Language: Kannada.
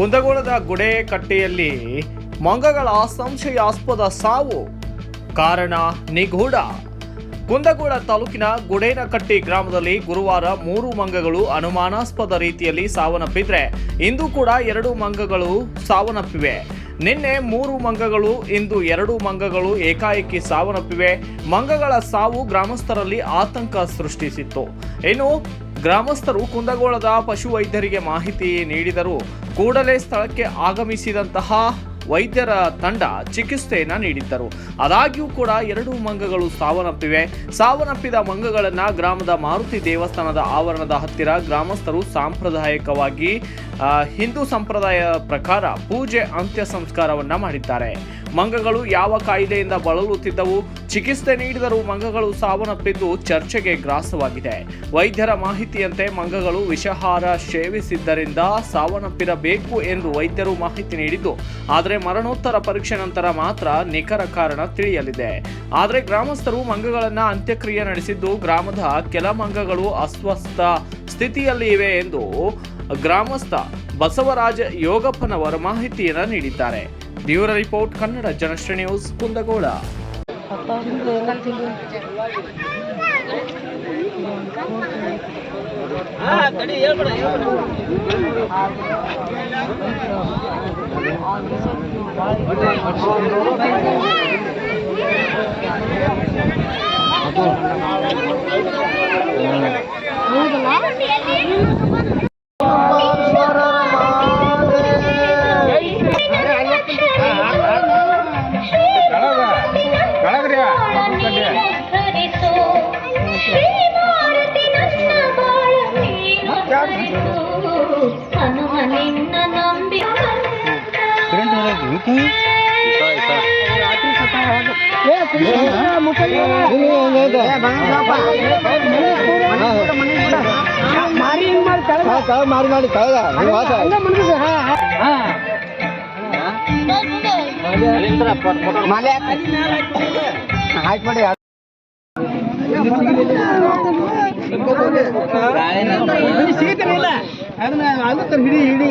ಕುಂದಗೋಳದ ಗುಡೆ ಕಟ್ಟೆಯಲ್ಲಿ ಮಂಗಗಳ ಸಂಶಯಾಸ್ಪದ ಸಾವು. ಕಾರಣ, ನಿಗೂಢ. ಕುಂದಗೋಳ ತಾಲೂಕಿನ ಗುಡೇನಕಟ್ಟಿ ಗ್ರಾಮದಲ್ಲಿ ಗುರುವಾರ ಮೂರು ಮಂಗಗಳು ಅನುಮಾನಾಸ್ಪದ ರೀತಿಯಲ್ಲಿ ಸಾವನ್ನಪ್ಪಿದ್ರೆ, ಇಂದು ಕೂಡ ಎರಡು ಮಂಗಗಳು ಸಾವನ್ನಪ್ಪಿವೆ. ನಿನ್ನೆ ಮೂರು ಮಂಗಗಳು, ಇಂದು ಎರಡು ಮಂಗಗಳು ಏಕಾಏಕಿ ಸಾವನ್ನಪ್ಪಿವೆ. ಮಂಗಗಳ ಸಾವು ಗ್ರಾಮಸ್ಥರಲ್ಲಿ ಆತಂಕ ಸೃಷ್ಟಿಸಿತ್ತು. ಇನ್ನು ಗ್ರಾಮಸ್ಥರು ಕುಂದಗೋಳದ ಪಶುವೈದ್ಯರಿಗೆ ಮಾಹಿತಿ ನೀಡಿದರು. ಕೂಡಲೇ ಸ್ಥಳಕ್ಕೆ ಆಗಮಿಸಿದಂತಹ ವೈದ್ಯರ ತಂಡ ಚಿಕಿತ್ಸೆಯನ್ನು ನೀಡಿದ್ದರು. ಆದಾಗ್ಯೂ ಕೂಡ ಎರಡು ಮಂಗಗಳು ಸಾವನ್ನಪ್ಪಿವೆ. ಸಾವನ್ನಪ್ಪಿದ ಮಂಗಗಳನ್ನು ಗ್ರಾಮದ ಮಾರುತಿ ದೇವಸ್ಥಾನದ ಆವರಣದ ಹತ್ತಿರ ಗ್ರಾಮಸ್ಥರು ಸಾಂಪ್ರದಾಯಿಕವಾಗಿ ಹಿಂದೂ ಸಂಪ್ರದಾಯ ಪ್ರಕಾರ ಪೂಜೆ, ಅಂತ್ಯ ಸಂಸ್ಕಾರವನ್ನು ಮಾಡಿದ್ದಾರೆ. ಮಂಗಗಳು ಯಾವ ಕಾಯಿಲೆಯಿಂದ ಬಳಲುತ್ತಿದ್ದವು? ಚಿಕಿತ್ಸೆ ನೀಡಿದರೂ ಮಂಗಗಳು ಸಾವನ್ನಪ್ಪಿದ್ದು ಚರ್ಚೆಗೆ ಗ್ರಾಸವಾಗಿದೆ. ವೈದ್ಯರ ಮಾಹಿತಿಯಂತೆ ಮಂಗಗಳು ವಿಷಹಾರ ಸೇವಿಸಿದ್ದರಿಂದ ಸಾವನ್ನಪ್ಪಿರಬೇಕು ಎಂದು ವೈದ್ಯರು ಮಾಹಿತಿ ನೀಡಿದ್ದು. ಆದರೆ ಮರಣೋತ್ತರ ಪರೀಕ್ಷೆ ನಂತರ ಮಾತ್ರ ನಿಖರ ಕಾರಣ ತಿಳಿಯಲಿದೆ. ಆದರೆ ಗ್ರಾಮಸ್ಥರು ಮಂಗಗಳನ್ನು ಅಂತ್ಯಕ್ರಿಯೆ ನಡೆಸಿದ್ದು, ಗ್ರಾಮದ ಕೆಲ ಮಂಗಗಳು ಅಸ್ವಸ್ಥ ಸ್ಥಿತಿಯಲ್ಲಿ ಇವೆ ಎಂದು ಗ್ರಾಮಸ್ಥ ಬಸವರಾಜ ಯೋಗಪ್ಪನವರು ಮಾಹಿತಿಯನ್ನು ನೀಡಿದ್ದಾರೆ. Bureau report Kannada Janashree news Kundagol. ಹನುಮನಿನ್ನ ಮಾರಿ ಮಾಡಿ ಕಳೆದ ಆಯ್ತು ಮಾಡಿ ಅದನ್ನ ಆಗುತ್ತೆ ಹಿಡಿ. ಹಿಡಿ